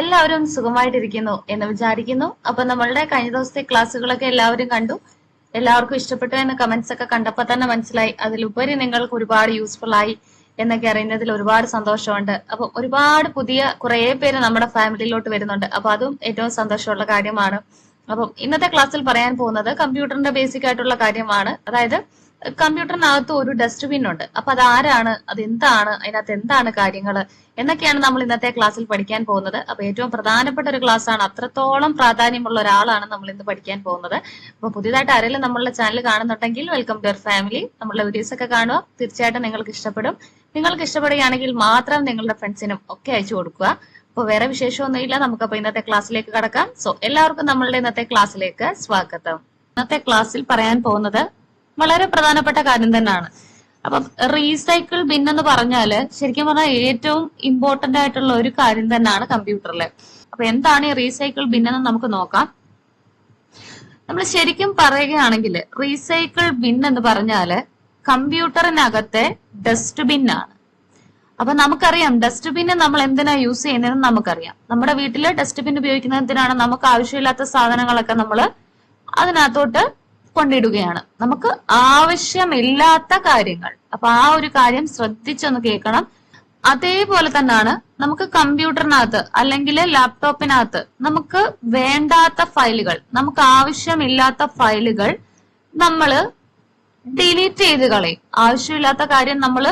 എല്ലാവരും സുഖമായിട്ടിരിക്കുന്നു എന്ന് വിചാരിക്കുന്നു. അപ്പൊ നമ്മളുടെ കഴിഞ്ഞ ദിവസത്തെ ക്ലാസ്സുകളൊക്കെ എല്ലാവരും കണ്ടു. എല്ലാവർക്കും ഇഷ്ടപ്പെട്ടു എന്ന കമന്റ്സ് ഒക്കെ കണ്ടപ്പോൾ തന്നെ മനസ്സിലായി. അതിലുപരി നിങ്ങൾക്ക് ഒരുപാട് യൂസ്ഫുൾ ആയി എന്നൊക്കെ അറിയുന്നതിൽ ഒരുപാട് സന്തോഷമുണ്ട്. അപ്പൊ ഒരുപാട് പുതിയ കുറെ പേര് നമ്മുടെ ഫാമിലിയിലോട്ട് വരുന്നുണ്ട്. അപ്പൊ അതും ഏറ്റവും സന്തോഷമുള്ള കാര്യമാണ്. അപ്പം ഇന്നത്തെ ക്ലാസ്സിൽ പറയാൻ പോകുന്നത് കമ്പ്യൂട്ടറിന്റെ ബേസിക് ആയിട്ടുള്ള കാര്യമാണ്. അതായത് കമ്പ്യൂട്ടറിനകത്ത് ഒരു ഡസ്റ്റ്ബിൻ ഉണ്ട്. അപ്പൊ അത് ആരാണ് അത് എന്താണ് അതിനകത്ത് എന്താണ് കാര്യങ്ങൾ എന്നൊക്കെയാണ് നമ്മൾ ഇന്നത്തെ ക്ലാസ്സിൽ പഠിക്കാൻ പോകുന്നത്. അപ്പൊ ഏറ്റവും പ്രധാനപ്പെട്ട ഒരു ക്ലാസ് ആണ്. അത്രത്തോളം പ്രാധാന്യമുള്ള ഒരാളാണ് നമ്മൾ ഇന്ന് പഠിക്കാൻ പോകുന്നത്. അപ്പൊ പുതിയതായിട്ട് ആരെങ്കിലും നമ്മളുടെ ചാനൽ കാണുന്നുണ്ടെങ്കിൽ വെൽക്കം ടു ഫാമിലി നമ്മളുടെ വീഡിയോസ് ഒക്കെ കാണുക. തീർച്ചയായിട്ടും നിങ്ങൾക്ക് ഇഷ്ടപ്പെടും. നിങ്ങൾക്ക് ഇഷ്ടപ്പെടുകയാണെങ്കിൽ മാത്രം നിങ്ങളുടെ ഫ്രണ്ട്സിനും ഒക്കെ അയച്ചു കൊടുക്കുക. അപ്പൊ വേറെ വിശേഷമൊന്നുമില്ല. നമുക്കപ്പോ ഇന്നത്തെ ക്ലാസ്സിലേക്ക് കടക്കാം. സോ എല്ലാവർക്കും നമ്മളുടെ ഇന്നത്തെ ക്ലാസ്സിലേക്ക് സ്വാഗതം. ഇന്നത്തെ ക്ലാസ്സിൽ പറയാൻ പോകുന്നത് വളരെ പ്രധാനപ്പെട്ട കാര്യം തന്നെയാണ്. അപ്പം റീസൈക്കിൾ ബിൻ എന്ന് പറഞ്ഞാൽ ശരിക്കും പറഞ്ഞാൽ ഏറ്റവും ഇമ്പോർട്ടന്റ് ആയിട്ടുള്ള ഒരു കാര്യം തന്നെയാണ് കമ്പ്യൂട്ടറിൽ അപ്പൊ എന്താണ് ഈ റീസൈക്കിൾ ബിൻ എന്ന് നമുക്ക് നോക്കാം. നമ്മൾ ശരിക്കും പറയുകയാണെങ്കിൽ റീസൈക്കിൾ ബിൻ എന്ന് പറഞ്ഞാൽ കമ്പ്യൂട്ടറിനകത്തെ ഡസ്റ്റ്ബിൻ ആണ്. അപ്പൊ നമുക്കറിയാം ഡസ്റ്റ് ഡസ്റ്റ്ബിൻ നമ്മൾ എന്തിനാ യൂസ് ചെയ്യുന്നതെന്ന് നമുക്കറിയാം. നമ്മുടെ വീട്ടിൽ ഡസ്റ്റ്ബിൻ ഉപയോഗിക്കുന്നത് എന്തിനാണ് നമുക്ക് ആവശ്യമില്ലാത്ത സാധനങ്ങളൊക്കെ നമ്മൾ അതിനകത്തോട്ട് കൊണ്ടിടുകയാണ്. നമുക്ക് ആവശ്യമില്ലാത്ത കാര്യങ്ങൾ. അപ്പൊ ആ ഒരു കാര്യം ശ്രദ്ധിച്ചൊന്ന് കേൾക്കണം. അതേപോലെ തന്നെയാണ് നമുക്ക് കമ്പ്യൂട്ടറിനകത്ത് അല്ലെങ്കിൽ ലാപ്ടോപ്പിനകത്ത് നമുക്ക് വേണ്ടാത്ത ഫയലുകൾ നമുക്ക് ആവശ്യമില്ലാത്ത ഫയലുകൾ നമ്മൾ ഡിലീറ്റ് ചെയ്ത് കളയും. ആവശ്യമില്ലാത്ത കാര്യം നമ്മൾ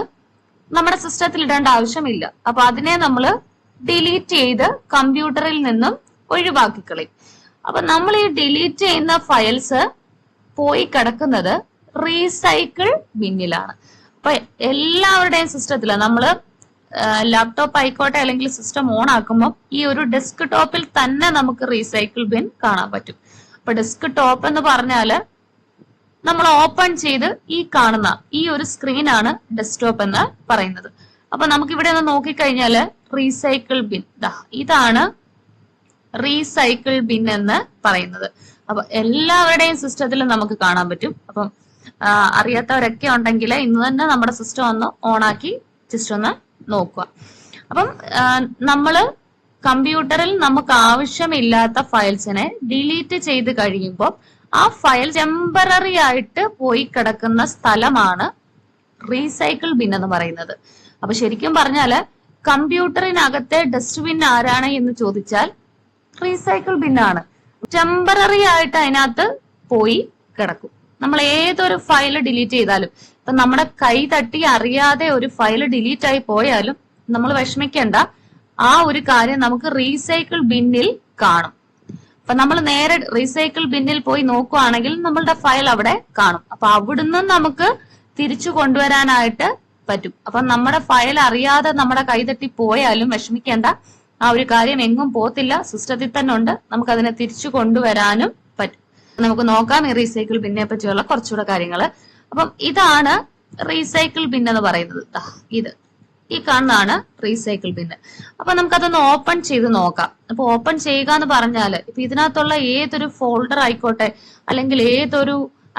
നമ്മുടെ സിസ്റ്റത്തിൽ ഇടേണ്ട ആവശ്യമില്ല. അപ്പൊ അതിനെ നമ്മൾ ഡിലീറ്റ് ചെയ്ത് കമ്പ്യൂട്ടറിൽ നിന്നും ഒഴിവാക്കി കളയും. അപ്പൊ നമ്മൾ ഈ ഡിലീറ്റ് ചെയ്യുന്ന ഫയൽസ് പോയി കിടക്കുന്നത് റീസൈക്കിൾ ബിന്നിലാണ്. അപ്പൊ എല്ലാവരുടെയും സിസ്റ്റത്തിൽ നമ്മൾ ലാപ്ടോപ്പ് ആയിക്കോട്ടെ അല്ലെങ്കിൽ സിസ്റ്റം ഓൺ ആക്കുമ്പോൾ ഈ ഒരു ഡെസ്ക് ടോപ്പിൽ തന്നെ നമുക്ക് റീസൈക്കിൾ ബിൻ കാണാൻ പറ്റും. അപ്പൊ ഡെസ്ക് ടോപ്പ് എന്ന് പറഞ്ഞാൽ നമ്മൾ ഓപ്പൺ ചെയ്ത് ഈ കാണുന്ന ഈ ഒരു സ്ക്രീനാണ് ഡെസ്ക്ടോപ്പ് എന്ന് പറയുന്നത്. അപ്പൊ നമുക്ക് ഇവിടെ ഒന്ന് നോക്കിക്കഴിഞ്ഞാൽ റീസൈക്കിൾ ബിൻ. ഇതാണ് റീസൈക്കിൾ ബിൻ എന്ന് പറയുന്നത്. അപ്പൊ എല്ലാവരുടെയും സിസ്റ്റത്തിൽ നമുക്ക് കാണാൻ പറ്റും. അപ്പം അറിയാത്തവരൊക്കെ ഉണ്ടെങ്കിൽ ഇന്ന് തന്നെ നമ്മുടെ സിസ്റ്റം ഒന്ന് ഓണാക്കി ജസ്റ്റ് ഒന്ന് നോക്കുക. അപ്പം നമ്മൾ കമ്പ്യൂട്ടറിൽ നമുക്ക് ആവശ്യമില്ലാത്ത ഫയൽസിനെ ഡിലീറ്റ് ചെയ്ത് കഴിയുമ്പോൾ ആ ഫയൽ ടെമ്പററി ആയിട്ട് പോയി കിടക്കുന്ന സ്ഥലമാണ് റീസൈക്കിൾ ബിൻ എന്ന് പറയുന്നത്. അപ്പൊ ശരിക്കും പറഞ്ഞാൽ കമ്പ്യൂട്ടറിനകത്തെ ഡസ്റ്റ്ബിൻ ആരാണ് എന്ന് ചോദിച്ചാൽ റീസൈക്കിൾ ബിന്നാണ് ടെമ്പററി ആയിട്ട് അതിനകത്ത് പോയി കിടക്കും. നമ്മൾ ഏതൊരു ഫയൽ ഡിലീറ്റ് ചെയ്താലും ഇപ്പൊ നമ്മുടെ കൈ തട്ടി അറിയാതെ ഒരു ഫയൽ ഡിലീറ്റ് ആയി പോയാലും നമ്മൾ വിഷമിക്കേണ്ട. ആ ഒരു കാര്യം നമുക്ക് റീസൈക്കിൾ ബിന്നിൽ കാണും. അപ്പൊ നമ്മൾ നേരെ റീസൈക്കിൾ ബിന്നിൽ പോയി നോക്കുവാണെങ്കിൽ നമ്മളുടെ ഫയൽ അവിടെ കാണും. അപ്പൊ അവിടുന്ന് നമുക്ക് തിരിച്ചു കൊണ്ടുവരാനായിട്ട് പറ്റും. അപ്പൊ നമ്മുടെ ഫയൽ അറിയാതെ നമ്മുടെ കൈ തട്ടി പോയാലും വിഷമിക്കേണ്ട. ആ ഒരു കാര്യം എങ്ങും പോത്തില്ല. സിസ്റ്റത്തിൽ തന്നെ ഉണ്ട്. നമുക്ക് അതിനെ തിരിച്ചു കൊണ്ടുവരാനും പറ്റും. നമുക്ക് നോക്കാം ഈ റീസൈക്കിൾ ബിന്നെ പറ്റിയുള്ള കുറച്ചുകൂടെ കാര്യങ്ങൾ അപ്പം ഇതാണ് റീസൈക്കിൾ ബിൻ എന്ന് പറയുന്നത്. ഇത്. ഈ കാണുന്നതാണ് റീസൈക്കിൾ ബിന്ന് അപ്പൊ നമുക്കതൊന്ന് ഓപ്പൺ ചെയ്ത് നോക്കാം. അപ്പൊ ഓപ്പൺ ചെയ്യുക എന്ന് പറഞ്ഞാൽ ഇപ്പൊ ഇതിനകത്തുള്ള ഏതൊരു ഫോൾഡർ ആയിക്കോട്ടെ അല്ലെങ്കിൽ ഏതൊരു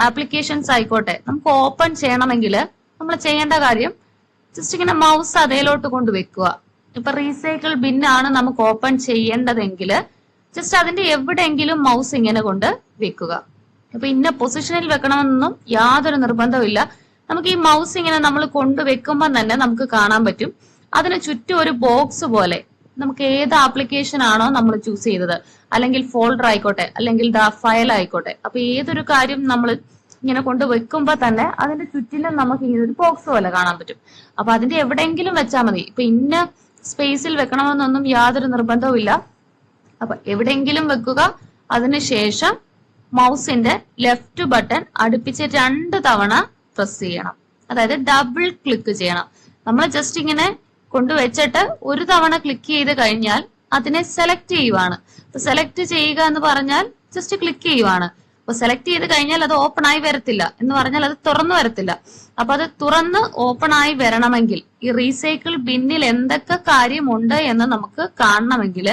ആപ്ലിക്കേഷൻസ് ആയിക്കോട്ടെ നമുക്ക് ഓപ്പൺ ചെയ്യണമെങ്കിൽ നമ്മൾ ചെയ്യേണ്ട കാര്യം ജസ്റ്റ് ഇങ്ങനെ മൗസ് അതേലോട്ട് കൊണ്ട് വെക്കുക. ഇപ്പൊ റീസൈക്കിൾ ബിൻ ആണ് നമുക്ക് ഓപ്പൺ ചെയ്യേണ്ടതെങ്കിൽ ജസ്റ്റ് അതിന്റെ എവിടെയെങ്കിലും മൗസ് ഇങ്ങനെ കൊണ്ട് വെക്കുക. അപ്പൊ ഇന്ന പൊസിഷനിൽ വെക്കണമെന്നൊന്നും യാതൊരു നിർബന്ധമില്ല നമുക്ക് ഈ മൗസ് ഇങ്ങനെ നമ്മൾ കൊണ്ട് വെക്കുമ്പോൾ തന്നെ നമുക്ക് കാണാൻ പറ്റും. അതിന് ചുറ്റും ഒരു ബോക്സ് പോലെ നമുക്ക് ഏത് ആപ്ലിക്കേഷൻ ആണോ നമ്മൾ ചൂസ് ചെയ്തത്. അല്ലെങ്കിൽ ഫോൾഡർ ആയിക്കോട്ടെ അല്ലെങ്കിൽ ദ ഫയൽ ആയിക്കോട്ടെ. അപ്പൊ ഏതൊരു കാര്യം നമ്മൾ ഇങ്ങനെ കൊണ്ട് വെക്കുമ്പോ തന്നെ അതിന്റെ ചുറ്റിലും നമുക്ക് ഈ ഒരു ബോക്സ് പോലെ കാണാൻ പറ്റും. അപ്പൊ അതിന്റെ എവിടെയെങ്കിലും വെച്ചാൽ മതി. ഇപ്പൊ ഇന്ന സ്പേസിൽ വെക്കണമെന്നൊന്നും യാതൊരു നിർബന്ധവും ഇല്ല അപ്പൊ എവിടെയെങ്കിലും വെക്കുക. അതിനുശേഷം മൗസിന്റെ ലെഫ്റ്റ് ബട്ടൺ അടുപ്പിച്ച് രണ്ട് തവണ പ്രസ് ചെയ്യണം. അതായത് ഡബിൾ ക്ലിക്ക് ചെയ്യണം. നമ്മൾ ജസ്റ്റ് ഇങ്ങനെ കൊണ്ടുവച്ചിട്ട് ഒരു തവണ ക്ലിക്ക് ചെയ്ത് കഴിഞ്ഞാൽ അതിനെ സെലക്ട് ചെയ്യുവാണ്. സെലക്ട് ചെയ്യുക എന്ന് പറഞ്ഞാൽ ജസ്റ്റ് ക്ലിക്ക് ചെയ്യുവാണ്. അപ്പൊ സെലക്ട് ചെയ്ത് കഴിഞ്ഞാൽ അത് ഓപ്പൺ ആയി വരത്തില്ല. എന്ന് പറഞ്ഞാൽ അത് തുറന്നു വരത്തില്ല. അപ്പൊ അത് തുറന്ന് ഓപ്പൺ ആയി വരണമെങ്കിൽ ഈ റീസൈക്കിൾ ബിന്നിൽ എന്തൊക്കെ കാര്യമുണ്ട് എന്ന് നമുക്ക് കാണണമെങ്കിൽ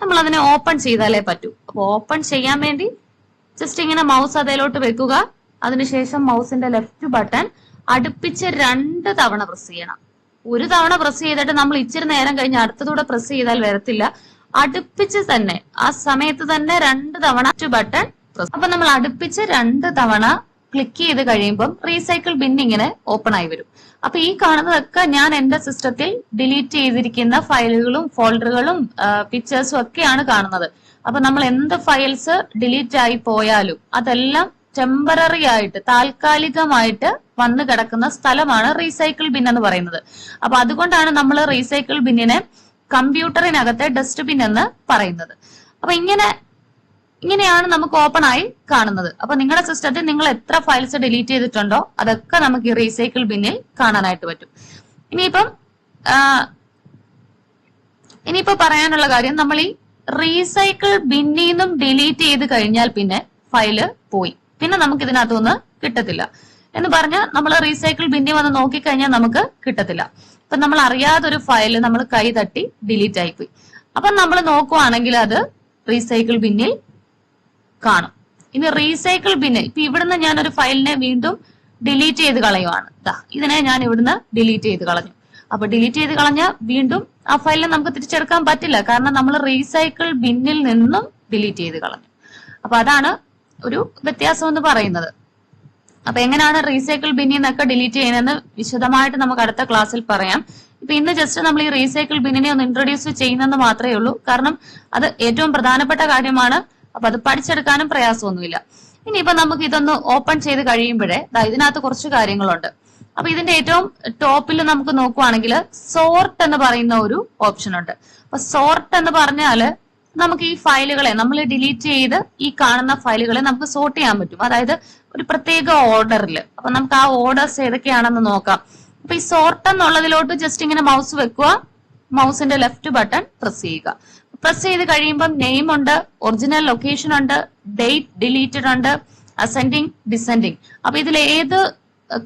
നമ്മൾ അതിനെ ഓപ്പൺ ചെയ്താലേ പറ്റൂ. അപ്പൊ ഓപ്പൺ ചെയ്യാൻ വേണ്ടി ജസ്റ്റ് ഇങ്ങനെ മൗസ് അതിലോട്ട് വെക്കുക. അതിനുശേഷം മൗസിന്റെ ലെഫ്റ്റ് ബട്ടൺ അടുപ്പിച്ച് രണ്ട് തവണ പ്രസ് ചെയ്യണം. ഒരു തവണ പ്രസ് ചെയ്തിട്ട് നമ്മൾ ഇച്ചിരി നേരം കഴിഞ്ഞ് അടുത്തതൂടെ പ്രസ് ചെയ്താൽ വരത്തില്ല. അടുപ്പിച്ച് തന്നെ ആ സമയത്ത് തന്നെ രണ്ട് തവണ ബട്ടൺ അപ്പൊ നമ്മൾ അടുപ്പിച്ച് രണ്ട് തവണ ക്ലിക്ക് ചെയ്ത് കഴിയുമ്പം റീസൈക്കിൾ ബിൻ ഇങ്ങനെ ഓപ്പൺ ആയി വരും. അപ്പൊ ഈ കാണുന്നതൊക്കെ ഞാൻ എന്റെ സിസ്റ്റത്തിൽ ഡിലീറ്റ് ചെയ്തിരിക്കുന്ന ഫയലുകളും ഫോൾഡറുകളും പിക്ചേഴ്സും ഒക്കെയാണ് കാണുന്നത്. അപ്പൊ നമ്മൾ എന്ത് ഫയൽസ് ഡിലീറ്റ് ആയി പോയാലും അതെല്ലാം ടെമ്പററി ആയിട്ട് താൽക്കാലികമായിട്ട് വന്നു കിടക്കുന്ന സ്ഥലമാണ് റീസൈക്കിൾ ബിൻ എന്ന് പറയുന്നത്. അപ്പൊ അതുകൊണ്ടാണ് നമ്മൾ റീസൈക്കിൾ ബിന്നിനെ കമ്പ്യൂട്ടറിനകത്തെ ഡസ്റ്റ്ബിൻ എന്ന് പറയുന്നത്. അപ്പൊ ഇങ്ങനെ ഇങ്ങനെയാണ് നമുക്ക് ഓപ്പൺ ആയി കാണുന്നത്. അപ്പൊ നിങ്ങളുടെ സിസ്റ്റത്തിൽ നിങ്ങൾ എത്ര ഫയൽസ് ഡിലീറ്റ് ചെയ്തിട്ടുണ്ടോ അതൊക്കെ നമുക്ക് ഈ റീസൈക്കിൾ ബിന്നിൽ കാണാനായിട്ട് പറ്റും. ഇനിയിപ്പം ഇനിയിപ്പോ പറയാനുള്ള കാര്യം നമ്മൾ ഈ റീസൈക്കിൾ ബിന്നിൽ നിന്നും ഡിലീറ്റ് ചെയ്ത് കഴിഞ്ഞാൽ പിന്നെ ഫയൽ പോയി. പിന്നെ നമുക്ക് ഇതിനകത്തുനിന്ന് കിട്ടത്തില്ല. എന്ന് പറഞ്ഞാൽ നമ്മൾ റീസൈക്കിൾ ബിന്നിൽ വന്ന് നോക്കിക്കഴിഞ്ഞാൽ നമുക്ക് കിട്ടത്തില്ല. അപ്പൊ നമ്മൾ അറിയാതൊരു ഫയൽ നമ്മൾ കൈ തട്ടി ഡിലീറ്റ് ആയിപ്പോയി അപ്പൊ നമ്മൾ നോക്കുവാണെങ്കിൽ അത് റീസൈക്കിൾ ബിന്നിൽ കാണും. ഇനി റീസൈക്കിൾ ബിന്ന് ഇപ്പൊ ഇവിടുന്ന് ഞാൻ ഒരു ഫയലിനെ വീണ്ടും ഡിലീറ്റ് ചെയ്ത് കളയുവാണ്. ഇതിനെ ഞാൻ ഇവിടുന്ന് ഡിലീറ്റ് ചെയ്ത് കളഞ്ഞു. അപ്പൊ ഡിലീറ്റ് ചെയ്ത് കളഞ്ഞ വീണ്ടും ആ ഫയലിനെ നമുക്ക് തിരിച്ചെടുക്കാൻ പറ്റില്ല. കാരണം നമ്മൾ റീസൈക്കിൾ ബിന്നിൽ നിന്നും ഡിലീറ്റ് ചെയ്ത് കളഞ്ഞു. അപ്പൊ അതാണ് ഒരു വ്യത്യാസം എന്ന് പറയുന്നത്. അപ്പൊ എങ്ങനെയാണ് റീസൈക്കിൾ ബിന്നിൽ നിന്നൊക്കെ ഡിലീറ്റ് ചെയ്യുന്നതെന്ന് വിശദമായിട്ട് നമുക്ക് അടുത്ത ക്ലാസ്സിൽ പറയാം. ഇപ്പൊ ഇന്ന് ജസ്റ്റ് നമ്മൾ ഈ റീസൈക്കിൾ ബിന്നിനെ ഒന്ന് ഇൻട്രൊഡ്യൂസ് ചെയ്യുന്നെന്ന് മാത്രമേ ഉള്ളൂ. കാരണം അത് ഏറ്റവും പ്രധാനപ്പെട്ട കാര്യമാണ്. അപ്പൊ അത് പഠിച്ചെടുക്കാനും പ്രയാസമൊന്നുമില്ല. ഇനിയിപ്പോ നമുക്ക് ഇതൊന്ന് ഓപ്പൺ ചെയ്ത് കഴിയുമ്പോഴേ ഇതിനകത്ത് കുറച്ച് കാര്യങ്ങളുണ്ട്. അപ്പൊ ഇതിന്റെ ഏറ്റവും ടോപ്പിൽ നമുക്ക് നോക്കുവാണെങ്കിൽ സോർട്ട് എന്ന് പറയുന്ന ഒരു ഓപ്ഷൻ ഉണ്ട്. അപ്പൊ സോർട്ട് എന്ന് പറഞ്ഞാൽ നമുക്ക് ഈ ഫയലുകളെ നമ്മൾ ഡിലീറ്റ് ചെയ്ത് ഈ കാണുന്ന ഫയലുകളെ നമുക്ക് സോർട്ട് ചെയ്യാൻ പറ്റും. അതായത് ഒരു പ്രത്യേക ഓർഡറിൽ അപ്പൊ നമുക്ക് ആ ഓർഡേഴ്സ് ഏതൊക്കെയാണെന്ന് നോക്കാം. അപ്പൊ ഈ സോർട്ട് എന്നുള്ളതിലോട്ട് ജസ്റ്റ് ഇങ്ങനെ മൗസ് വെക്കുക. മൗസിന്റെ ലെഫ്റ്റ് ബട്ടൺ പ്രസ് ചെയ്യുക. പ്രസ് ചെയ്ത് കഴിയുമ്പം നെയിം ഉണ്ട് ഒറിജിനൽ ലൊക്കേഷൻ ഉണ്ട് ഡേറ്റ് ഡിലീറ്റഡ് ഉണ്ട് അസെൻഡിങ് ഡിസെൻഡിങ് അപ്പൊ ഇതിൽ ഏത്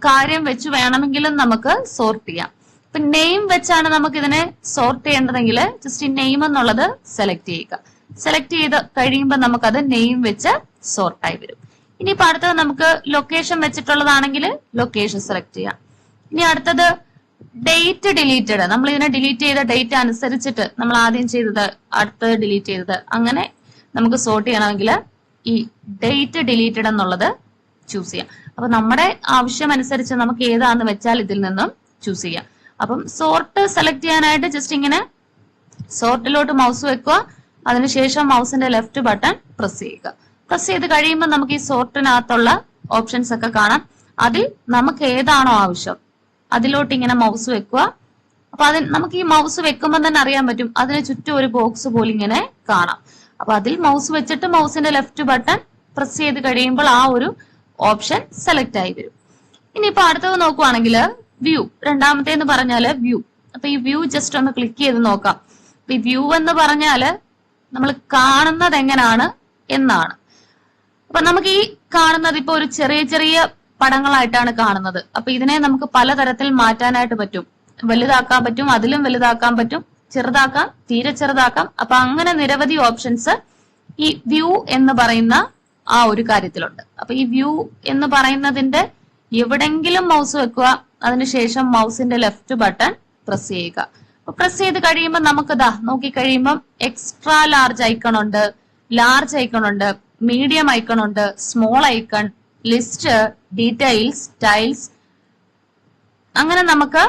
കാര്യം വെച്ച് വേണമെങ്കിലും നമുക്ക് സോർട്ട് ചെയ്യാം. ഇപ്പൊ നെയിം വെച്ചാണ് നമുക്ക് ഇതിനെ സോർട്ട് ചെയ്യേണ്ടതെങ്കിൽ ജസ്റ്റ് നെയിം എന്നുള്ളത് സെലക്ട് ചെയ്യുക. സെലക്ട് ചെയ്ത് കഴിയുമ്പോൾ നമുക്കത് നെയിം വെച്ച് സോർട്ടായി വരും. ഇനിയിപ്പോ അടുത്തത് നമുക്ക് ലൊക്കേഷൻ വെച്ചിട്ടുള്ളതാണെങ്കിൽ ലൊക്കേഷൻ സെലക്ട് ചെയ്യാം. ഇനി അടുത്തത് ഡേറ്റ് ഡിലീറ്റഡ് നമ്മൾ ഇതിനെ ഡിലീറ്റ് ചെയ്ത ഡേറ്റ് അനുസരിച്ചിട്ട് നമ്മൾ ആദ്യം ചെയ്തത് അടുത്തത് ഡിലീറ്റ് ചെയ്തത്. അങ്ങനെ നമുക്ക് സോർട്ട് ചെയ്യണമെങ്കിൽ ഈ ഡേറ്റ് ഡിലീറ്റഡ് എന്നുള്ളത് ചൂസ് ചെയ്യാം. അപ്പൊ നമ്മുടെ ആവശ്യം അനുസരിച്ച് നമുക്ക് ഏതാന്ന് വെച്ചാൽ ഇതിൽ നിന്നും ചൂസ് ചെയ്യാം. അപ്പം സോർട്ട് സെലക്ട് ചെയ്യാനായിട്ട് ജസ്റ്റ് ഇങ്ങനെ സോർട്ടിലോട്ട് മൗസ് വെക്കുക. അതിനുശേഷം മൗസിന്റെ ലെഫ്റ്റ് ബട്ടൺ പ്രസ് ചെയ്യുക. പ്രസ് ചെയ്ത് കഴിയുമ്പോൾ നമുക്ക് ഈ സോർട്ടിനകത്തുള്ള ഓപ്ഷൻസ് ഒക്കെ കാണാം. അതിൽ നമുക്ക് ഏതാണോ ആവശ്യം? അതിലോട്ട് ഇങ്ങനെ മൗസ് വെക്കുക. അപ്പൊ അതിന് നമുക്ക് ഈ മൗസ് വെക്കുമ്പോൾ തന്നെ അറിയാൻ പറ്റും. അതിന് ചുറ്റും ഒരു ബോക്സ് പോലെ ഇങ്ങനെ കാണാം. അപ്പൊ അതിൽ മൗസ് വെച്ചിട്ട് മൗസിന്റെ ലെഫ്റ്റ് ബട്ടൺ പ്രസ് ചെയ്ത് കഴിയുമ്പോൾ ആ ഒരു ഓപ്ഷൻ സെലക്ട് ആയി വരും. ഇനിയിപ്പോ അടുത്തത് നോക്കുവാണെങ്കിൽ വ്യൂ രണ്ടാമത്തെ എന്ന് പറഞ്ഞാൽ വ്യൂ അപ്പൊ ഈ വ്യൂ ജസ്റ്റ് ഒന്ന് ക്ലിക്ക് ചെയ്ത് നോക്കാം. ഈ വ്യൂ എന്ന് പറഞ്ഞാൽ നമ്മൾ കാണുന്നത് എങ്ങനെയാണ് എന്നാണ്. അപ്പൊ നമുക്ക് ഈ കാണുന്നത് ഇപ്പൊ ഒരു ചെറിയ ചെറിയ പടങ്ങളായിട്ടാണ് കാണുന്നത്. അപ്പൊ ഇതിനെ നമുക്ക് പലതരത്തിൽ മാറ്റാനായിട്ട് പറ്റും. വലുതാക്കാൻ പറ്റും അതിലും വലുതാക്കാൻ പറ്റും ചെറുതാക്കാം തീരെ ചെറുതാക്കാം. അപ്പൊ അങ്ങനെ നിരവധി ഓപ്ഷൻസ് ഈ വ്യൂ എന്ന് പറയുന്ന ആ ഒരു കാര്യത്തിലുണ്ട്. അപ്പൊ ഈ വ്യൂ എന്ന് പറയുന്നതിന്റെ എവിടെങ്കിലും മൗസ് വെക്കുക അതിനുശേഷം മൗസിന്റെ ലെഫ്റ്റ് ബട്ടൺ പ്രസ് ചെയ്യുക. അപ്പൊ പ്രസ് ചെയ്ത് കഴിയുമ്പോൾ നമുക്ക് ദാ നോക്കി കഴിയുമ്പോൾ എക്സ്ട്രാ ലാർജ് ഐക്കൺ ഉണ്ട് ലാർജ് ഐക്കൺ ഉണ്ട് മീഡിയം ഐക്കൺ ഉണ്ട് small icon list details tiles അങ്ങനെ നമുക്ക്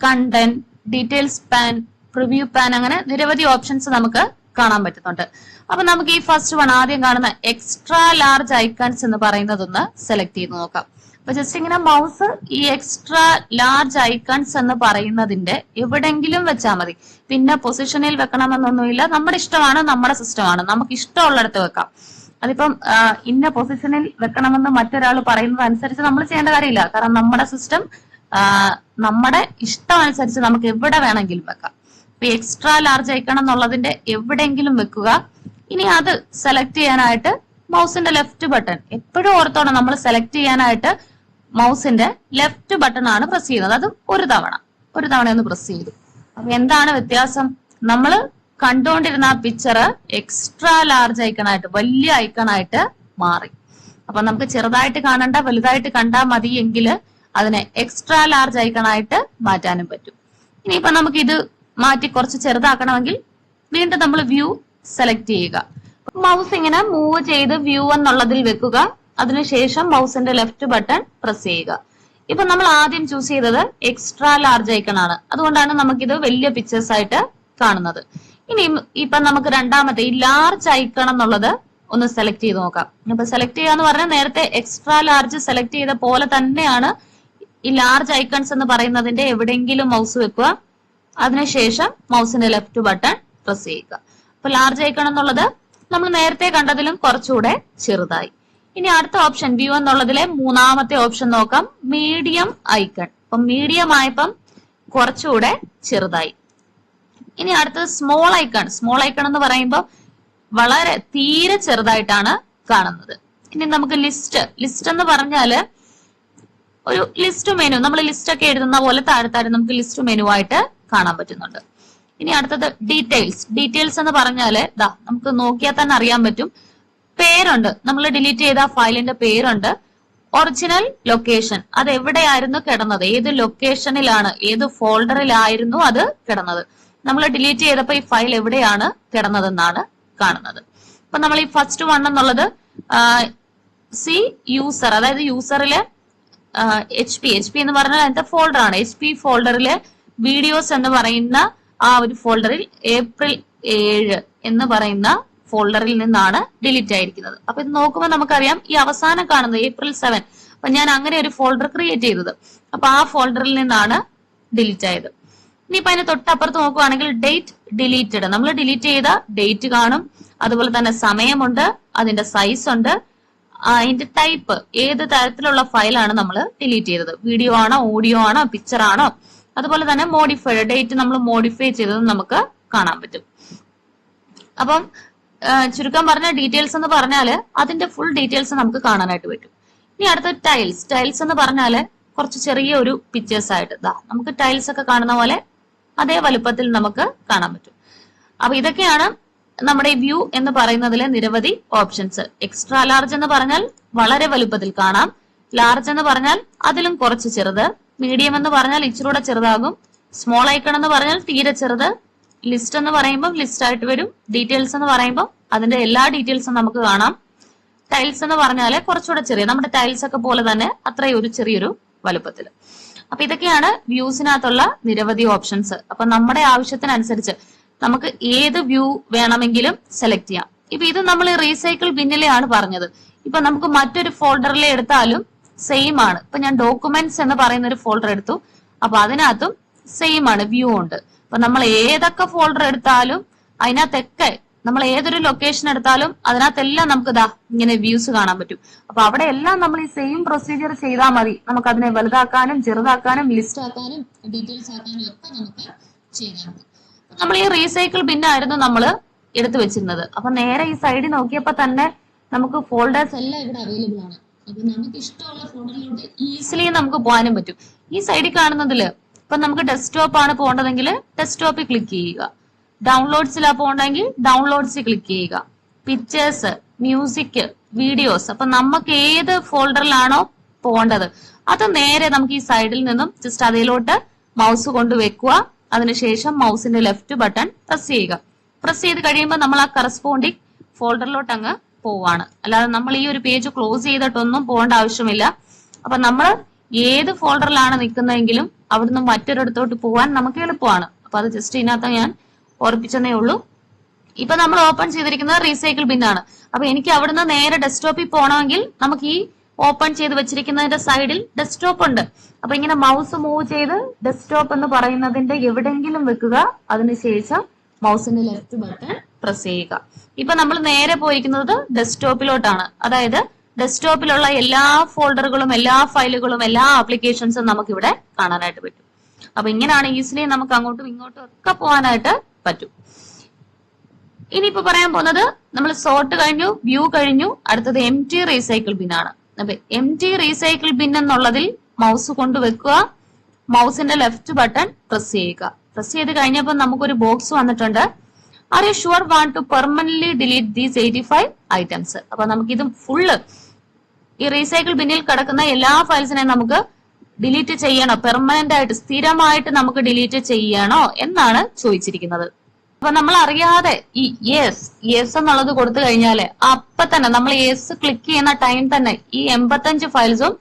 content details pane preview pane അങ്ങനെ നിരവധി ഓപ്ഷൻസ് നമുക്ക് കാണാൻ പറ്റുന്നുണ്ട്. അപ്പൊ നമുക്ക് ഈ ഫസ്റ്റ് വൺ ആദ്യം കാണുന്ന എക്സ്ട്രാ ലാർജ് ഐക്കൺസ് എന്ന് പറയുന്നതൊന്ന് സെലക്ട് ചെയ്ത് നോക്കാം. അപ്പൊ ജസ്റ്റ് ഇങ്ങനെ മൗസ് ഈ എക്സ്ട്രാ ലാർജ് ഐക്കൺസ് എന്ന് പറയുന്നതിന്റെ എവിടെങ്കിലും വെച്ചാൽ മതി. പിന്നെ പൊസിഷനിൽ വെക്കണമെന്നൊന്നുമില്ല. നമ്മുടെ ഇഷ്ടമാണ് നമ്മുടെ സിസ്റ്റമാണ് നമുക്ക് ഇഷ്ടമുള്ളിടത്ത് വെക്കാം. അതിപ്പം ഇന്ന പൊസിഷനിൽ വെക്കണമെന്ന് മറ്റൊരാൾ പറയുന്നത് അനുസരിച്ച് നമ്മൾ ചെയ്യേണ്ട കാര്യമില്ല. കാരണം നമ്മുടെ സിസ്റ്റം നമ്മുടെ ഇഷ്ടം അനുസരിച്ച് നമുക്ക് എവിടെ വേണമെങ്കിലും വെക്കാം. ഇപ്പൊ എക്സ്ട്രാ ലാർജ് അയക്കണം എന്നുള്ളതിന്റെ എവിടെയെങ്കിലും വെക്കുക. ഇനി അത് സെലക്ട് ചെയ്യാനായിട്ട് മൗസിന്റെ ലെഫ്റ്റ് ബട്ടൺ എപ്പോഴും ഓർത്തോണം നമ്മൾ സെലക്ട് ചെയ്യാനായിട്ട് മൗസിന്റെ ലെഫ്റ്റ് ബട്ടൺ ആണ് പ്രസ് ചെയ്യുന്നത്. അത് ഒരു തവണ. ഒരു തവണ ഒന്ന് പ്രസ് ചെയ്തു. അപ്പൊ എന്താണ് വ്യത്യാസം? നമ്മൾ കണ്ടുകൊണ്ടിരുന്ന ആ പിക്ചർ എക്സ്ട്രാ ലാർജ് ഐക്കണായിട്ട് വലിയ ഐക്കണായിട്ട് മാറി. അപ്പൊ നമുക്ക് ചെറുതായിട്ട് കാണണ്ട വലുതായിട്ട് കണ്ടാൽ മതി എങ്കിൽ അതിനെ എക്സ്ട്രാ ലാർജ് ഐക്കണായിട്ട് മാറ്റാനും പറ്റും. ഇനിയിപ്പോ നമുക്ക് ഇത് മാറ്റി കുറച്ച് ചെറുതാക്കണമെങ്കിൽ വീണ്ടും നമ്മൾ വ്യൂ സെലക്ട് ചെയ്യുക. മൗസ് ഇങ്ങനെ മൂവ് ചെയ്ത് വ്യൂ എന്നുള്ളതിൽ വെക്കുക. അതിനുശേഷം മൗസിന്റെ ലെഫ്റ്റ് ബട്ടൺ പ്രസ് ചെയ്യുക. ഇപ്പൊ നമ്മൾ ആദ്യം ചൂസ് ചെയ്തത് എക്സ്ട്രാ ലാർജ് ഐക്കൺ ആണ്. അതുകൊണ്ടാണ് നമുക്കിത് വലിയ പിക്ചേഴ്സ് ആയിട്ട് കാണുന്നത്. ഇനി ഇപ്പൊ നമുക്ക് രണ്ടാമത്തെ ഈ ലാർജ് ഐക്കൺ എന്നുള്ളത് ഒന്ന് സെലക്ട് ചെയ്ത് നോക്കാം. അപ്പൊ സെലക്ട് ചെയ്യാന്ന് പറഞ്ഞാൽ നേരത്തെ എക്സ്ട്രാ ലാർജ് സെലക്ട് ചെയ്ത പോലെ തന്നെയാണ് ഈ ലാർജ് ഐക്കൺസ് എന്ന് പറയുന്നതിന്റെ എവിടെയെങ്കിലും മൗസ് വെക്കുക. അതിനുശേഷം മൗസിന്റെ ലെഫ്റ്റ് ബട്ടൺ പ്രസ് ചെയ്യുക. അപ്പൊ ലാർജ് ഐക്കൺ എന്നുള്ളത് നമ്മൾ നേരത്തെ കണ്ടതിലും കുറച്ചുകൂടെ ചെറുതായി. ഇനി അടുത്ത ഓപ്ഷൻ വ്യൂ എന്നുള്ളതിലെ മൂന്നാമത്തെ ഓപ്ഷൻ നോക്കാം. മീഡിയം ഐക്കൺ അപ്പൊ മീഡിയം ആയപ്പം കുറച്ചുകൂടെ ചെറുതായി. ഇനി അടുത്തത് സ്മോൾ ഐക്കൺ സ്മോൾ ഐക്കൺ എന്ന് പറയുമ്പോൾ വളരെ തീരെ ചെറുതായിട്ടാണ് കാണുന്നത്. ഇനി നമുക്ക് ലിസ്റ്റ് ലിസ്റ്റ് എന്ന് പറഞ്ഞാൽ ഒരു ലിസ്റ്റ് മെനു നമ്മൾ ലിസ്റ്റ് ഒക്കെ എഴുതുന്ന പോലെ താഴെ താഴെ നമുക്ക് ലിസ്റ്റ് മെനു ആയിട്ട് കാണാൻ പറ്റുന്നുണ്ട്. ഇനി അടുത്തത് ഡീറ്റെയിൽസ് ഡീറ്റെയിൽസ് എന്ന് പറഞ്ഞാൽ ഇതാ നമുക്ക് നോക്കിയാൽ തന്നെ അറിയാൻ പറ്റും. പേരുണ്ട്. നമ്മൾ ഡിലീറ്റ് ചെയ്ത ഫയലിന്റെ പേരുണ്ട്. ഒറിജിനൽ ലൊക്കേഷൻ അത് എവിടെയായിരുന്നു കിടന്നത്? ഏത് ലൊക്കേഷനിലാണ് ഏത് ഫോൾഡറിലായിരുന്നു അത് കിടന്നത്? നമ്മൾ ഡിലീറ്റ് ചെയ്തപ്പോൾ ഈ ഫയൽ എവിടെയാണ് കിടന്നതെന്നാണ് കാണുന്നത്. അപ്പൊ നമ്മൾ ഈ ഫസ്റ്റ് വൺ എന്നുള്ളത് സി യൂസർ അതായത് യൂസറിലെ എച്ച് പി എച്ച് പി എന്ന് പറഞ്ഞാൽ അതിന്റെ ഫോൾഡറാണ് എച്ച് പി ഫോൾഡറിലെ വീഡിയോസ് എന്ന് പറയുന്ന ആ ഒരു ഫോൾഡറിൽ ഏപ്രിൽ ഏഴ് എന്ന് പറയുന്ന ഫോൾഡറിൽ നിന്നാണ് ഡിലീറ്റ് ആയിരിക്കുന്നത്. അപ്പൊ ഇത് നോക്കുമ്പോൾ നമുക്കറിയാം ഈ അവസാനം കാണുന്നത് ഏപ്രിൽ സെവൻ അപ്പൊ ഞാൻ അങ്ങനെ ഒരു ഫോൾഡർ ക്രിയേറ്റ് ചെയ്തത്. അപ്പൊ ആ ഫോൾഡറിൽ നിന്നാണ് ഡിലീറ്റ് ആയത്. ഇനിയിപ്പോ അതിന് തൊട്ടപ്പുറത്ത് നോക്കുവാണെങ്കിൽ ഡേറ്റ് ഡിലീറ്റഡ് നമ്മൾ ഡിലീറ്റ് ചെയ്ത ഡേറ്റ് കാണും. അതുപോലെ തന്നെ സമയമുണ്ട് അതിന്റെ സൈസ് ഉണ്ട് അതിന്റെ ടൈപ്പ് ഏത് തരത്തിലുള്ള ഫയലാണ് നമ്മൾ ഡിലീറ്റ് ചെയ്തത്? വീഡിയോ ആണോ ഓഡിയോ ആണോ പിക്ചർ ആണോ? അതുപോലെ തന്നെ മോഡിഫൈഡ് ഡേറ്റ് നമ്മൾ മോഡിഫൈ ചെയ്തത് നമുക്ക് കാണാൻ പറ്റും. അപ്പം ചുരുക്കം പറഞ്ഞ ഡീറ്റെയിൽസ് എന്ന് പറഞ്ഞാൽ അതിന്റെ ഫുൾ ഡീറ്റെയിൽസ് നമുക്ക് കാണാനായിട്ട് പറ്റും. ഇനി അടുത്ത ടൈൽസ് ടൈൽസ് എന്ന് പറഞ്ഞാൽ കുറച്ച് ചെറിയ ഒരു പിക്ചേഴ്സ് ആയിട്ട്. നമുക്ക് ടൈൽസ് ഒക്കെ കാണുന്ന പോലെ അതേ വലുപ്പത്തിൽ നമുക്ക് കാണാൻ പറ്റും. അപ്പൊ ഇതൊക്കെയാണ് നമ്മുടെ വ്യൂ എന്ന് പറയുന്നതിലെ നിരവധി ഓപ്ഷൻസ് എക്സ്ട്രാ ലാർജ് എന്ന് പറഞ്ഞാൽ വളരെ വലുപ്പത്തിൽ കാണാം. ലാർജ് എന്ന് പറഞ്ഞാൽ അതിലും കുറച്ച് ചെറുത്. മീഡിയം എന്ന് പറഞ്ഞാൽ ഇച്ചിരൂടെ ചെറുതാകും. സ്മോൾ ഐക്കൺ എന്ന് പറഞ്ഞാൽ തീരെ ചെറുത്. ലിസ്റ്റ് എന്ന് പറയുമ്പോൾ ലിസ്റ്റ് ആയിട്ട് വരും. ഡീറ്റെയിൽസ് എന്ന് പറയുമ്പോൾ അതിന്റെ എല്ലാ ഡീറ്റെയിൽസും നമുക്ക് കാണാം. ടൈൽസ് എന്ന് പറഞ്ഞാൽ കുറച്ചുകൂടെ ചെറിയ. നമ്മുടെ ടൈൽസ് ഒക്കെ പോലെ തന്നെ അത്രയും ഒരു ചെറിയൊരു വലുപ്പത്തിൽ അപ്പൊ ഇതൊക്കെയാണ് വ്യൂസിനകത്തുള്ള നിരവധി ഓപ്ഷൻസ്. അപ്പൊ നമ്മുടെ ആവശ്യത്തിനനുസരിച്ച് നമുക്ക് ഏത് വ്യൂ വേണമെങ്കിലും സെലക്ട് ചെയ്യാം. ഇപ്പൊ ഇത് നമ്മൾ റീസൈക്കിൾ ബിന്നിലെയാണ് പറഞ്ഞത്. ഇപ്പൊ നമുക്ക് മറ്റൊരു ഫോൾഡറിലെ എടുത്താലും സെയിം ആണ്. ഇപ്പൊ ഞാൻ ഡോക്യുമെന്റ്സ് എന്ന് പറയുന്ന ഒരു ഫോൾഡർ എടുത്തു. അപ്പൊ അതിനകത്തും സെയിം ആണ് വ്യൂ ഉണ്ട്. അപ്പൊ നമ്മൾ ഏതൊക്കെ ഫോൾഡർ എടുത്താലും അതിനകത്തൊക്കെ നമ്മൾ ഏതൊരു ലൊക്കേഷൻ എടുത്താലും അതിനകത്തെല്ലാം നമുക്ക് ഇതാ ഇങ്ങനെ വ്യൂസ് കാണാൻ പറ്റും. അപ്പൊ അവിടെ എല്ലാം നമ്മൾ ഈ സെയിം പ്രൊസീജിയർ ചെയ്താൽ മതി. നമുക്ക് അതിനെ വലുതാക്കാനും ചെറുതാക്കാനും ലിസ്റ്റ് ആക്കാനും ഡീറ്റെയിൽസ് ആക്കാനും ഒക്കെ നമുക്ക് ചെയ്യാം പറ്റും നമ്മൾ ഈ റീസൈക്കിൾ ബിന്നായിരുന്നു നമ്മൾ എടുത്തു വെച്ചിരുന്നത്. അപ്പൊ നേരെ ഈ സൈഡിൽ നോക്കിയപ്പോ തന്നെ നമുക്ക് ഫോൾഡേഴ്സ് എല്ലാം ഇവിടെ അവൈലബിൾ ആണ്. അപ്പൊ നമുക്ക് ഇഷ്ടമുള്ള ഫോൾഡറിലോട്ട് ഈസിലി നമുക്ക് പോകാനും പറ്റും. ഈ സൈഡിൽ കാണുന്നതിൽ ഇപ്പൊ നമുക്ക് ഡെസ്ക്ടോപ്പ് ആണ് പോകേണ്ടതെങ്കിൽ ഡെസ്ക്ടോപ്പിൽ ക്ലിക്ക് ചെയ്യുക. ഡൗൺലോഡ്സിലാ പോകണമെങ്കിൽ ഡൗൺലോഡ്സിൽ ക്ലിക്ക് ചെയ്യുക. പിക്ചേഴ്സ് മ്യൂസിക് വീഡിയോസ് അപ്പൊ നമുക്ക് ഏത് ഫോൾഡറിലാണോ പോകേണ്ടത്. അത് നേരെ നമുക്ക് ഈ സൈഡിൽ നിന്നും ജസ്റ്റ് അതിലോട്ട് മൗസ് കൊണ്ട് വെക്കുക. അതിനുശേഷം മൗസിന്റെ ലെഫ്റ്റ് ബട്ടൺ പ്രസ് ചെയ്യുക. പ്രസ് ചെയ്ത് കഴിയുമ്പോൾ നമ്മൾ ആ കറസ്പോണ്ടിങ് ഫോൾഡറിലോട്ട് അങ്ങ് പോവാണ്. അല്ലാതെ നമ്മൾ ഈ ഒരു പേജ് ക്ലോസ് ചെയ്തിട്ടൊന്നും പോകേണ്ട ആവശ്യമില്ല. അപ്പൊ നമ്മൾ ഏത് ഫോൾഡറിലാണ് നിൽക്കുന്നതെങ്കിലും അവിടുന്ന് മറ്റൊരിടത്തോട്ട് പോകാൻ നമുക്ക് എളുപ്പമാണ്. അപ്പൊ അത് ജസ്റ്റ് ഇതിനകത്ത് ഞാൻ ഓർപ്പിച്ചെന്നേ ഉള്ളൂ. ഇപ്പൊ നമ്മൾ ഓപ്പൺ ചെയ്തിരിക്കുന്നത് റീസൈക്കിൾ ബിൻ ആണ്. അപ്പൊ എനിക്ക് അവിടുന്ന് നേരെ ഡെസ്ക്ടോപ്പിൽ പോകണമെങ്കിൽ നമുക്ക് ഈ ഓപ്പൺ ചെയ്ത് വെച്ചിരിക്കുന്നതിന്റെ സൈഡിൽ ഡെസ്ക്ടോപ്പ് ഉണ്ട്. അപ്പൊ ഇങ്ങനെ മൗസ് മൂവ് ചെയ്ത് ഡെസ്ക്ടോപ്പ് എന്ന് പറയുന്നതിന്റെ എവിടെങ്കിലും വെക്കുക. അതിനുശേഷം മൗസിന്റെ ലെഫ്റ്റ് ബട്ടൺ പ്രസ് ചെയ്യുക. ഇപ്പൊ നമ്മൾ നേരെ പോയിരിക്കുന്നത് ഡെസ്ക്ടോപ്പിലോട്ടാണ്. അതായത് ഡെസ്ക്ടോപ്പിലുള്ള എല്ലാ ഫോൾഡറുകളും എല്ലാ ഫയലുകളും എല്ലാ ആപ്ലിക്കേഷൻസും നമുക്ക് ഇവിടെ കാണാനായിട്ട് പറ്റും. അപ്പൊ ഇങ്ങനെയാണ് ഈസിലി നമുക്ക് അങ്ങോട്ടും ഇങ്ങോട്ടും ഒക്കെ പോകാനായിട്ട് പറ്റും. ഇനിയിപ്പോ പറയാൻ പോകുന്നത് നമ്മൾ സോർട്ട് കഴിഞ്ഞു വ്യൂ കഴിഞ്ഞു അടുത്തത് എം ടി റീസൈക്കിൾ ബിൻ ആണ്. അപ്പൊ എം ടി റീസൈക്കിൾ ബിൻ എന്നുള്ളതിൽ മൗസ് കൊണ്ടുവെക്കുക മൗസിന്റെ ലെഫ്റ്റ് ബട്ടൺ പ്രസ് ചെയ്യുക. പ്രസ് ചെയ്ത് കഴിഞ്ഞപ്പോൾ നമുക്കൊരു ബോക്സ് വന്നിട്ടുണ്ട്. Are you sure want to permanent delete these eighty five items അപ്പൊ നമുക്ക് ഇത് ഫുള്ള് ഈ റീസൈക്കിൾ ബിന്നിൽ കിടക്കുന്ന എല്ലാ ഫയൽസിനെയും നമുക്ക് ഡിലീറ്റ് ചെയ്യണോ? പെർമനന്റ് ആയിട്ട് സ്ഥിരമായിട്ട് നമുക്ക് ഡിലീറ്റ് ചെയ്യണോ എന്നാണ് ചോദിച്ചിരിക്കുന്നത്. അപ്പൊ നമ്മൾ അറിയാതെ ഈ യെസ് യെസ് എന്നുള്ളത് കൊടുത്തു കഴിഞ്ഞാൽ അപ്പൊ തന്നെ നമ്മൾ യെസ് ക്ലിക്ക് ചെയ്യുന്ന ടൈം തന്നെ ഈ എൺപത്തഞ്ച് ഫയൽസും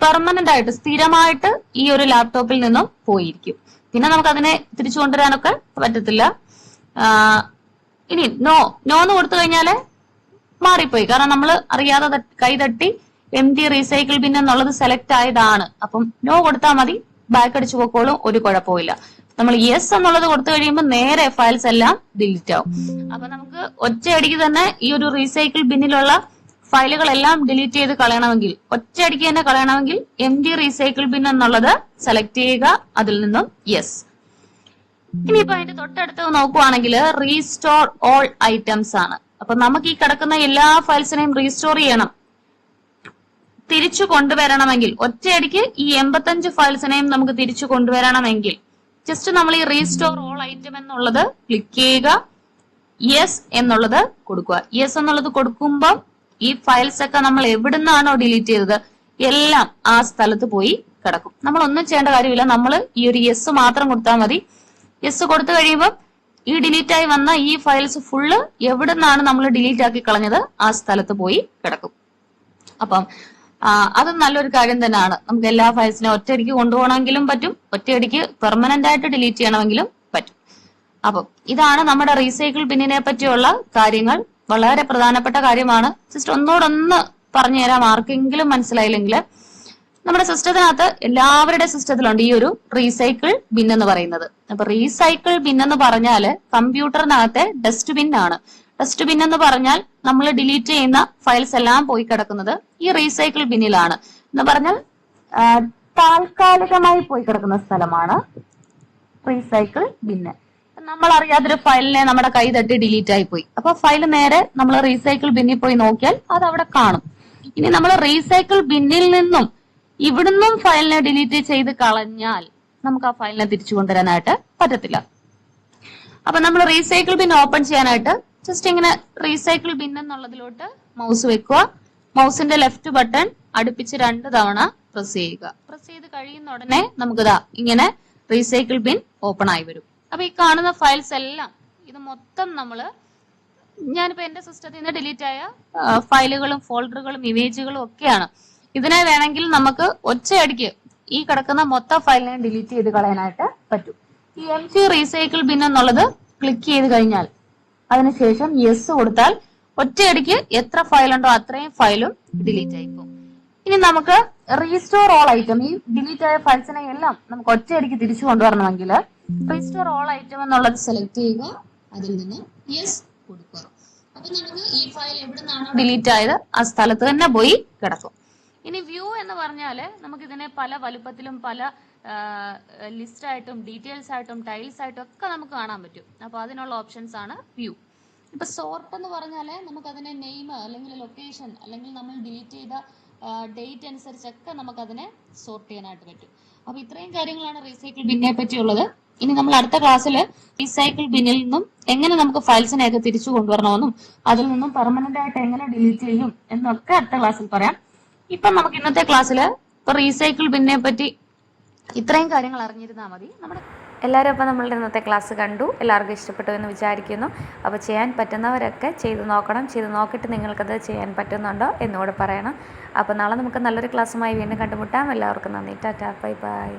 പെർമനന്റ് ആയിട്ട് സ്ഥിരമായിട്ട് ഈ ഒരു ലാപ്ടോപ്പിൽ നിന്നും പോയിരിക്കും. പിന്നെ നമുക്ക് അതിനെ തിരിച്ചു കൊണ്ടുവരാനൊക്കെ പറ്റത്തില്ല. ഇനി നോ നോ എന്ന് കൊടുത്തു കഴിഞ്ഞാൽ മാറിപ്പോയി. കാരണം നമ്മൾ അറിയാതെ കൈ തട്ടി എം ടി റീസൈക്കിൾ ബിൻ എന്നുള്ളത് സെലക്ട് ആയതാണ്. അപ്പം നോ കൊടുത്താൽ മതി. ബാക്ക് അടിച്ചു പോക്കോളും. ഒരു കുഴപ്പമില്ല നമ്മൾ യെസ് എന്നുള്ളത് കൊടുത്തു കഴിയുമ്പോൾ നേരെ ഫയൽസ് എല്ലാം ഡിലീറ്റ് ആവും. അപ്പൊ നമുക്ക് ഒറ്റയടിക്ക് തന്നെ ഈ ഒരു റീസൈക്കിൾ ബിന്നിലുള്ള ഫയലുകളെല്ലാം ഡിലീറ്റ് ചെയ്ത് കളയണമെങ്കിൽ ഒറ്റയടിക്ക് തന്നെ കളയണമെങ്കിൽ എം ഡി റീസൈക്കിൾ ബിൻ എന്നുള്ളത് സെലക്ട് ചെയ്യുക. അതിൽ നിന്നും യെസ് ഇനിയിപ്പോ അതിന്റെ തൊട്ടടുത്ത് നോക്കുവാണെങ്കിൽ റീസ്റ്റോർ ഓൾ ഐറ്റംസ് ആണ്. അപ്പൊ നമുക്ക് ഈ കിടക്കുന്ന എല്ലാ ഫയൽസിനെയും റീസ്റ്റോർ ചെയ്യണം. തിരിച്ചു കൊണ്ടുവരണമെങ്കിൽ ഒറ്റയടിക്ക് ഈ എൺപത്തഞ്ച് ഫയൽസിനെയും നമുക്ക് തിരിച്ചു കൊണ്ടുവരണമെങ്കിൽ ജസ്റ്റ് നമ്മൾ ഈ റീസ്റ്റോർ ഓൾ ഐറ്റം എന്നുള്ളത് ക്ലിക്ക് ചെയ്യുക. യെസ് എന്നുള്ളത് കൊടുക്കുക. യെസ് എന്നുള്ളത് കൊടുക്കുമ്പോൾ ഈ ഫയൽസ് ഒക്കെ നമ്മൾ എവിടുന്നാണോ ഡിലീറ്റ് ചെയ്തത് എല്ലാം ആ സ്ഥലത്ത് പോയി കിടക്കും. നമ്മൾ ഒന്നും ചെയ്യേണ്ട കാര്യമില്ല. നമ്മൾ ഈ ഒരു യെസ് മാത്രം കൊടുത്താൽ മതി. യെസ് കൊടുത്തു കഴിയുമ്പോൾ ഈ ഡിലീറ്റ് ആയി വന്ന ഈ ഫയൽസ് ഫുള്ള് എവിടുന്നാണ് നമ്മൾ ഡിലീറ്റ് ആക്കി കളഞ്ഞത്? ആ സ്ഥലത്ത് പോയി കിടക്കും. അപ്പം അത് നല്ലൊരു കാര്യം തന്നെയാണ്. നമുക്ക് എല്ലാ ഫയൽസിനെ ഒറ്റയടിക്ക് കൊണ്ടുപോകണമെങ്കിലും പറ്റും. ഒറ്റയടിക്ക് പെർമനന്റ് ആയിട്ട് ഡിലീറ്റ് ചെയ്യണമെങ്കിലും പറ്റും. അപ്പം ഇതാണ് നമ്മുടെ റീസൈക്കിൾ ബിന്നിനെ പറ്റിയുള്ള കാര്യങ്ങൾ. വളരെ പ്രധാനപ്പെട്ട കാര്യമാണ്. ജസ്റ്റ് ഒന്നോടൊന്ന് പറഞ്ഞു തരാം ആർക്കെങ്കിലും മനസ്സിലായില്ലെങ്കിൽ നമ്മുടെ സിസ്റ്റത്തിനകത്ത് എല്ലാവരുടെ സിസ്റ്റത്തിലുണ്ട് ഈ ഒരു റീസൈക്കിൾ ബിന്നെന്ന് പറയുന്നത്. അപ്പൊ റീസൈക്കിൾ ബിന്നെന്ന് പറഞ്ഞാൽ കമ്പ്യൂട്ടറിനകത്തെ ഡസ്റ്റ്ബിൻ ആണ്. ഡസ്റ്റ്ബിൻ എന്ന് പറഞ്ഞാൽ നമ്മൾ ഡിലീറ്റ് ചെയ്യുന്ന ഫയൽസ് എല്ലാം പോയി കിടക്കുന്നത് ഈ റീസൈക്കിൾ ബിന്നിലാണ് എന്ന് പറഞ്ഞാൽ താൽക്കാലികമായി പോയി കിടക്കുന്ന സ്ഥലമാണ് റീസൈക്കിൾ ബിന്ന് നമ്മൾ അറിയാത്തൊരു ഫയലിനെ നമ്മുടെ കൈ തട്ടി ഡിലീറ്റ് ആയി പോയി അപ്പൊ ഫയൽ നേരെ നമ്മൾ റീസൈക്കിൾ ബിന്നിൽ പോയി നോക്കിയാൽ അത് അവിടെ കാണും. ഇനി നമ്മൾ റീസൈക്കിൾ ബിന്നിൽ നിന്നും ഇവിടുന്നും ഫയലിനെ ഡിലീറ്റ് ചെയ്ത് കളഞ്ഞാൽ നമുക്ക് ആ ഫയലിനെ തിരിച്ചു കൊണ്ടുവരാനായിട്ട് പറ്റത്തില്ല. അപ്പൊ നമ്മൾ റീസൈക്കിൾ ബിൻ ഓപ്പൺ ചെയ്യാനായിട്ട് ജസ്റ്റ് ഇങ്ങനെ റീസൈക്കിൾ ബിൻ എന്നുള്ളതിലോട്ട് മൗസ് വെക്കുക. മൗസിന്റെ ലെഫ്റ്റ് ബട്ടൺ അടുപ്പിച്ച് രണ്ട് തവണ പ്രസ് ചെയ്യുക. പ്രസ് ചെയ്ത് കഴിയുന്ന ഉടനെ നമുക്കിതാ ഇങ്ങനെ റീസൈക്കിൾ ബിൻ ഓപ്പൺ ആയി വരും. അപ്പൊ ഈ കാണുന്ന ഫയൽസ് എല്ലാം ഇത് മൊത്തം നമ്മൾ ഞാനിപ്പോ എന്റെ സിസ്റ്റത്തിൽ നിന്ന് ഡിലീറ്റ് ആയ ഫയലുകളും ഫോൾഡറുകളും ഇമേജുകളും ഒക്കെയാണ്. ഇതിനെ വേണമെങ്കിൽ നമുക്ക് ഒച്ചയടിക്ക് ഈ കിടക്കുന്ന മൊത്തം ഫയലിനെ ഡിലീറ്റ് ചെയ്ത് കളയാനായിട്ട് പറ്റും. ഈ എം റീസൈക്കിൾ ബിൻ എന്നുള്ളത് ക്ലിക്ക് ചെയ്ത് കഴിഞ്ഞാൽ അതിനുശേഷം യെസ് കൊടുത്താൽ ഒറ്റയടിക്ക് എത്ര ഫയൽ ഉണ്ടോ അത്രയും ഫയലും ഡിലീറ്റ് ആയി പോകും. ഇനി നമുക്ക് റീസ്റ്റോർ ഓൾ ഐറ്റം ഈ ഡിലീറ്റ് ആയ ഫയൽസിനെ എല്ലാം നമുക്ക് ഒറ്റയടിക്ക് തിരിച്ചു കൊണ്ടുവരണമെങ്കിൽ റീസ്റ്റോർ ഓൾ ഐറ്റം എന്നുള്ളത് സെലക്ട് ചെയ്യുക. അതിൽ നിന്ന് യെസ് കൊടുക്കുക. അപ്പൊ നമുക്ക് ഈ ഫയൽ എവിടെ നിന്നാണോ ഡിലീറ്റ് ആയത് ആ സ്ഥലത്ത് തന്നെ പോയി കിടക്കും. ഇനി വ്യൂ എന്ന് പറഞ്ഞാൽ നമുക്കിതിനെ പല വലുപ്പത്തിലും പല ലിസ്റ്റ് ആയിട്ടും ഡീറ്റെയിൽസ് ആയിട്ടും ടൈൽസ് ആയിട്ടും ഒക്കെ നമുക്ക് കാണാൻ പറ്റും. അപ്പോൾ അതിനുള്ള ഓപ്ഷൻസ് ആണ് വ്യൂ. ഇപ്പൊ സോർട്ട് എന്ന് പറഞ്ഞാൽ നമുക്ക് അതിനെ നെയിം അല്ലെങ്കിൽ ലൊക്കേഷൻ അല്ലെങ്കിൽ നമ്മൾ ഡിലീറ്റ് ചെയ്ത ഡേറ്റ് അനുസരിച്ചൊക്കെ നമുക്ക് അതിനെ സോർട്ട് ചെയ്യാനായിട്ട് പറ്റും. അപ്പൊ ഇത്രയും കാര്യങ്ങളാണ് റീസൈക്കിൾ ബിന്നിനെ പറ്റിയുള്ളത്. ഇനി നമ്മൾ അടുത്ത ക്ലാസ്സിൽ റീസൈക്കിൾ ബിന്നിൽ നിന്നും എങ്ങനെ നമുക്ക് ഫയൽസിനെയൊക്കെ തിരിച്ചു കൊണ്ടുവരണമെന്നും അതിൽ നിന്നും പെർമനന്റ് ആയിട്ട് എങ്ങനെ ഡിലീറ്റ് ചെയ്യും എന്നൊക്കെ അടുത്ത ക്ലാസ്സിൽ പറയാം. ഇപ്പം നമുക്ക് ഇന്നത്തെ ക്ലാസ്സിൽ ഇപ്പൊ റീസൈക്കിൾ ബിന്നെ പറ്റി ഇത്രയും കാര്യങ്ങൾ അറിഞ്ഞിരുന്നാൽ മതി. നമ്മുടെ എല്ലാവരും അപ്പോൾ നമ്മളുടെ ഇന്നത്തെ ക്ലാസ് കണ്ടു. എല്ലാവർക്കും ഇഷ്ടപ്പെട്ടു എന്ന് വിചാരിക്കുന്നു. അപ്പോൾ ചെയ്യാൻ പറ്റുന്നവരൊക്കെ ചെയ്ത് നോക്കണം. ചെയ്ത് നോക്കിയിട്ട് നിങ്ങൾക്കത് ചെയ്യാൻ പറ്റുന്നുണ്ടോ എന്നുകൂടെ പറയണം. അപ്പോൾ നാളെ നമുക്ക് നല്ലൊരു ക്ലാസ്സുമായി വീണ്ടും കണ്ടുമുട്ടാം. എല്ലാവർക്കും നന്ദി. ടാറ്റാ. Bye bye.